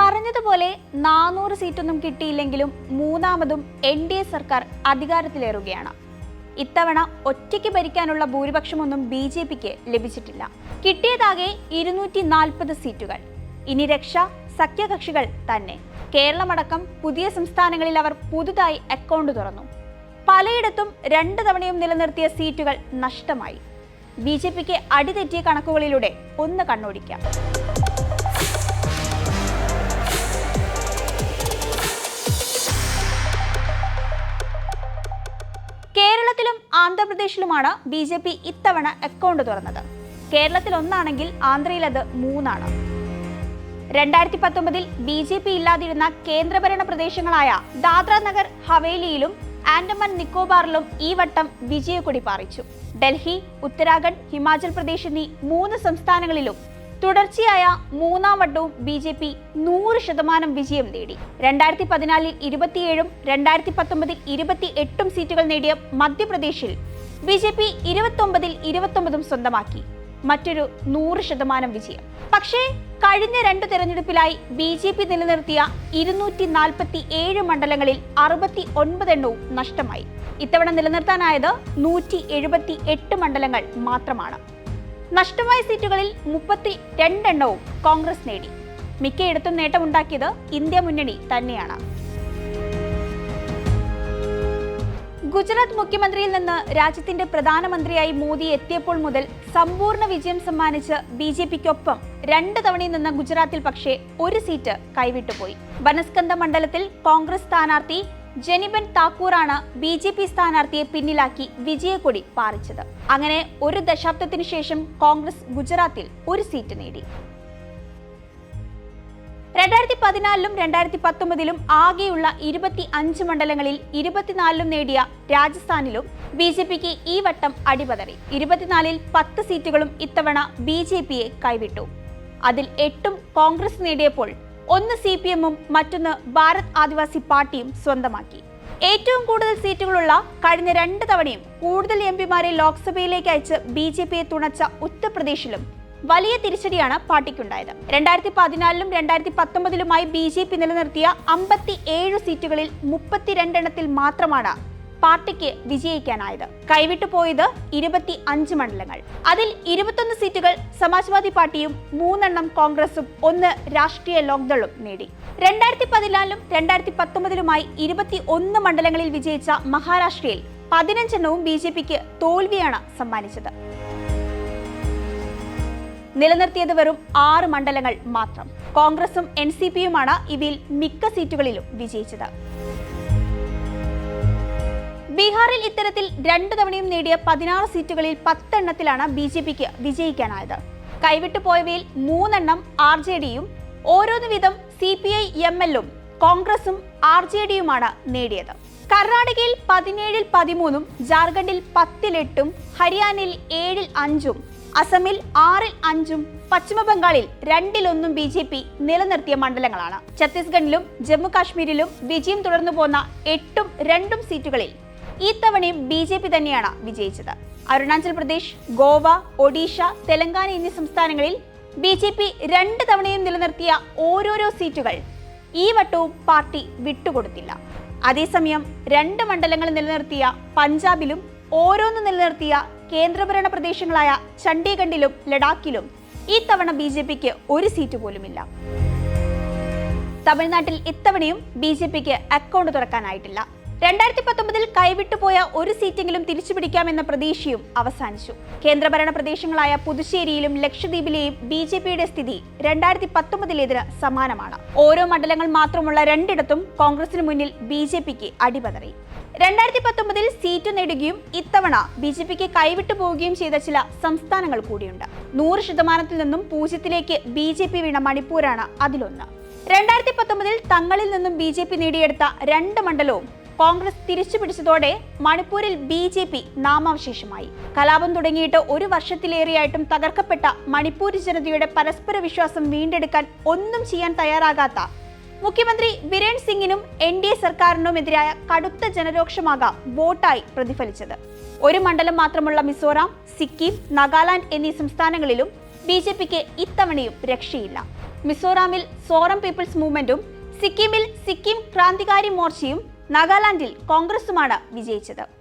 പറഞ്ഞതുപോലെ നാനൂറ് സീറ്റൊന്നും കിട്ടിയില്ലെങ്കിലും മൂന്നാമതും എൻ ഡി എ സർക്കാർ അധികാരത്തിലേറുകയാണ്. ഇത്തവണ ഒറ്റയ്ക്ക് ഭരിക്കാനുള്ള ഭൂരിപക്ഷമൊന്നും ബി ജെ പിക്ക് ലഭിച്ചിട്ടില്ല. കിട്ടിയതാകെ ഇരുന്നൂറ്റി നാൽപ്പത് സീറ്റുകൾ. ഇനി രക്ഷ സഖ്യകക്ഷികൾ തന്നെ. കേരളമടക്കം പുതിയ സംസ്ഥാനങ്ങളിൽ അവർ പുതുതായി അക്കൗണ്ട് തുറന്നു. പലയിടത്തും രണ്ട് തവണയും നിലനിർത്തിയ സീറ്റുകൾ നഷ്ടമായി. ബി ജെ പിക്ക് അടിതെറ്റിയ കണക്കുകളിലൂടെ ഒന്ന് കണ്ണോടിക്കാം. ആന്ധ്രാപ്രദേശിലുമാണ് ബി ജെ പി ഇത്തവണ അക്കൗണ്ട് തുറന്നത്. കേരളത്തിൽ ഒന്നാണെങ്കിൽ ആന്ധ്രയിൽ അത് മൂന്നാണ്. രണ്ടായിരത്തി പത്തൊമ്പതിൽ ബി ജെ പി ഇല്ലാതിരുന്ന കേന്ദ്രഭരണ പ്രദേശങ്ങളായ ദാദ്ര നഗർ ഹവേലിയിലും ആൻഡമാൻ നിക്കോബാറിലും ഈ വട്ടം വിജയക്കൊടി പാറിച്ചു. ഡൽഹി ഉത്തരാഖണ്ഡ് ഹിമാചൽ പ്രദേശ് എന്നീ മൂന്ന് സംസ്ഥാനങ്ങളിലും തുടർച്ചയായ മൂന്നാം വട്ടവും ബി ജെ പി നൂറ് ശതമാനം വിജയം നേടി. രണ്ടായിരത്തി പതിനാലിൽ ഇരുപത്തിയേഴും രണ്ടായിരത്തി പത്തൊമ്പതിൽ ഇരുപത്തി എട്ടും സീറ്റുകൾ നേടിയ മധ്യപ്രദേശിൽ ബി ജെ പി ഇരുപത്തൊമ്പതിൽ ഇരുപത്തൊമ്പതും സ്വന്തമാക്കി. മറ്റൊരു നൂറ് ശതമാനം വിജയം. പക്ഷേ കഴിഞ്ഞ രണ്ട് തെരഞ്ഞെടുപ്പിലായി ബി ജെ പി നിലനിർത്തിയ ഇരുന്നൂറ്റി നാൽപ്പത്തി ഏഴ് മണ്ഡലങ്ങളിൽ അറുപത്തി ഒൻപത് എണ്ണവും നഷ്ടമായി. ഇത്തവണ നിലനിർത്താനായത് നൂറ്റി എഴുപത്തി എട്ട് മണ്ഡലങ്ങൾ മാത്രമാണ്. നഷ്ടമായ സീറ്റുകളിൽ മുപ്പത്തി രണ്ടെണ്ണവും കോൺഗ്രസ് നേടി. മിക്കയിടത്തും നേട്ടമുണ്ടാക്കിയത് ഇന്ത്യ മുന്നണി തന്നെയാണ്. ഗുജറാത്ത് മുഖ്യമന്ത്രിയിൽ നിന്ന് രാജ്യത്തിന്റെ പ്രധാനമന്ത്രിയായി മോദി എത്തിയപ്പോൾ മുതൽ സമ്പൂർണ വിജയം സമ്മാനിച്ച് ബി ജെ പിക്കൊപ്പം രണ്ട് തവണയും നിന്ന ഗുജറാത്തിൽ പക്ഷേ ഒരു സീറ്റ് കൈവിട്ടുപോയി. ബനസ്കന്ദ മണ്ഡലത്തിൽ കോൺഗ്രസ് സ്ഥാനാർത്ഥി ജെനിബൻ താക്കൂറാണ് ബി ജെ പി സ്ഥാനാർത്ഥിയെ പിന്നിലാക്കി വിജയക്കൊടി പാറിച്ചത്. അങ്ങനെ ഒരു ദശാബ്ദത്തിനു ശേഷം കോൺഗ്രസ് ഗുജറാത്തിൽ ഒരു സീറ്റ് നേടി. രണ്ടായിരത്തി പതിനാലിലും രണ്ടായിരത്തി പത്തൊമ്പതിലും ആകെയുള്ള ഇരുപത്തി അഞ്ച് മണ്ഡലങ്ങളിൽ ഇരുപത്തിനാലിലും നേടിയ രാജസ്ഥാനിലും ബി ജെ പിക്ക് ഈ വട്ടം അടിപതറി. ഇരുപത്തിനാലിൽ പത്ത് സീറ്റുകളും ഇത്തവണ ബി ജെ പിയെ കൈവിട്ടു. അതിൽ എട്ടും കോൺഗ്രസ് നേടിയപ്പോൾ ഒന്ന് സി പി എമ്മും മറ്റൊന്ന് ഭാരത് ആദിവാസി പാർട്ടിയും സ്വന്തമാക്കി. ഏറ്റവും കൂടുതൽ സീറ്റുകളുള്ള കഴിഞ്ഞ രണ്ട് തവണയും കൂടുതൽ എം പിമാരെ ലോക്സഭയിലേക്ക് അയച്ച് ബി ജെ പിയെ തുണച്ച ഉത്തർപ്രദേശിലും വലിയ തിരിച്ചടിയാണ് പാർട്ടിക്കുണ്ടായത്. രണ്ടായിരത്തി പതിനാലിലും രണ്ടായിരത്തി പത്തൊമ്പതിലുമായി ബി ജെ പി നിലനിർത്തിയ അമ്പത്തി ഏഴ് സീറ്റുകളിൽ മുപ്പത്തിരണ്ടെണ്ണത്തിൽ മാത്രമാണ് പാർട്ടിക്ക് വിജയിക്കാനായത്. കൈവിട്ടു പോയത് ഇരുപത്തി അഞ്ച് മണ്ഡലങ്ങൾ. അതിൽ ഇരുപത്തൊന്ന് സീറ്റുകൾ സമാജ്വാദി പാർട്ടിയും മൂന്നെണ്ണം കോൺഗ്രസും ഒന്ന് രാഷ്ട്രീയ ലോക്ദളും നേടി. രണ്ടായിരത്തി പതിനാലിലും രണ്ടായിരത്തി പത്തൊമ്പതിലുമായി ഇരുപത്തി ഒന്ന് മണ്ഡലങ്ങളിൽ വിജയിച്ച മഹാരാഷ്ട്രയിൽ പതിനഞ്ചെണ്ണവും ബി ജെ പിക്ക് തോൽവിയാണ് സമ്മാനിച്ചത്. നിലനിർത്തിയത് വെറും ആറ് മണ്ഡലങ്ങൾ മാത്രം. കോൺഗ്രസും എൻ സി പിയുമാണ് ഇവയിൽ മിക്ക സീറ്റുകളിലും വിജയിച്ചത്. ബീഹാറിൽ ഇത്തരത്തിൽ രണ്ടു തവണയും നേടിയ പതിനാറ് സീറ്റുകളിൽ പത്തെണ്ണത്തിലാണ് ബി ജെ പിക്ക് വിജയിക്കാനായത്. കൈവിട്ടു പോയവയിൽ മൂന്നെണ്ണം ആർ ജെ ഡിയും ഓരോന്ന് വീതം സി പി ഐ എം എല്ലും കോൺഗ്രസും ആർ ജെ ഡിയുമാണ് നേടിയത്. കർണാടകയിൽ പതിനേഴിൽ പതിമൂന്നും ജാർഖണ്ഡിൽ പത്തിലെട്ടും ഹരിയാനയിൽ ഏഴിൽ അഞ്ചും അസമിൽ ആറിൽ അഞ്ചും പശ്ചിമബംഗാളിൽ രണ്ടിലൊന്നും ബി ജെ പി നിലനിർത്തിയ മണ്ഡലങ്ങളാണ്. ഛത്തീസ്ഗഡിലും ജമ്മു കാശ്മീരിലും വിജയം തുടർന്നു പോന്ന എട്ടും രണ്ടും സീറ്റുകളിൽ ഈ തവണയും ബി ജെ പി തന്നെയാണ് വിജയിച്ചത്. അരുണാചൽ പ്രദേശ് ഗോവ ഒഡീഷ തെലങ്കാന എന്നീ സംസ്ഥാനങ്ങളിൽ ബി ജെ പി രണ്ട് തവണയും നിലനിർത്തിയ ഓരോരോ സീറ്റുകൾ ഈ വട്ടവും പാർട്ടി വിട്ടുകൊടുത്തില്ല. അതേസമയം രണ്ട് മണ്ഡലങ്ങൾ നിലനിർത്തിയ പഞ്ചാബിലും ഓരോന്ന് നിലനിർത്തിയ കേന്ദ്രഭരണ പ്രദേശങ്ങളായ ചണ്ഡീഗഡിലും ലഡാക്കിലും ഈ തവണ ബി ജെ പിക്ക് ഒരു സീറ്റ് പോലുമില്ല. തമിഴ്നാട്ടിൽ ഇത്തവണയും ബി ജെ പിക്ക് അക്കൗണ്ട് തുറക്കാനായിട്ടില്ല. രണ്ടായിരത്തി പത്തൊമ്പതിൽ കൈവിട്ടുപോയ ഒരു സീറ്റെങ്കിലും തിരിച്ചുപിടിക്കാമെന്ന പ്രതീക്ഷയും അവസാനിച്ചു. കേന്ദ്രഭരണ പ്രദേശങ്ങളായ പുതുച്ചേരിയിലും ലക്ഷദ്വീപിലെയും ബി ജെ പിയുടെ സ്ഥിതി രണ്ടായിരത്തി പത്തൊമ്പതിലേതിന് സമാനമാണ്. ഓരോ മണ്ഡലങ്ങൾ മാത്രമുള്ള രണ്ടിടത്തും കോൺഗ്രസിന് മുന്നിൽ ബി ജെ പിക്ക് അടിപതറി. രണ്ടായിരത്തി പത്തൊമ്പതിൽ സീറ്റ് നേടുകയും ഇത്തവണ ബി ജെ പിക്ക് കൈവിട്ടു പോവുകയും ചെയ്ത ചില സംസ്ഥാനങ്ങൾ കൂടിയുണ്ട്. നൂറ് ശതമാനത്തിൽ നിന്നും പൂജ്യത്തിലേക്ക് ബി ജെ പി വീണ മണിപ്പൂരാണ് അതിലൊന്ന്. രണ്ടായിരത്തി പത്തൊമ്പതിൽ തങ്ങളിൽ നിന്നും ബി ജെ പി നേടിയെടുത്ത രണ്ട് മണ്ഡലവും കോൺഗ്രസ് തിരിച്ചു പിടിച്ചതോടെ മണിപ്പൂരിൽ ബി ജെ പി നാമാവശേഷമായി. കലാപം തുടങ്ങിയിട്ട് ഒരു വർഷത്തിലേറെയായിട്ടും തകർക്കപ്പെട്ട മണിപ്പൂർ ജനതയുടെ പരസ്പര വിശ്വാസം വീണ്ടെടുക്കാൻ ഒന്നും ചെയ്യാൻ തയ്യാറാകാത്ത മുഖ്യമന്ത്രി ബിരേൻ സിംഗിനും എൻ ഡി എ സർക്കാരിനുമെതിരായ കടുത്ത ജനരോക്ഷമാകാം വോട്ടായി പ്രതിഫലിച്ചത്. ഒരു മണ്ഡലം മാത്രമുള്ള മിസോറാം സിക്കിം നാഗാലാൻഡ് എന്നീ സംസ്ഥാനങ്ങളിലും ബി ജെ പിക്ക് ഇത്തവണയും രക്ഷയില്ല. മിസോറാമിൽ സോറം പീപ്പിൾസ് മൂവ്മെന്റും സിക്കിമിൽ സിക്കിം ക്രാന്തികാരി മോർച്ചയും നാഗാലാൻഡിൽ കോൺഗ്രസുമാണ് വിജയിച്ചത്.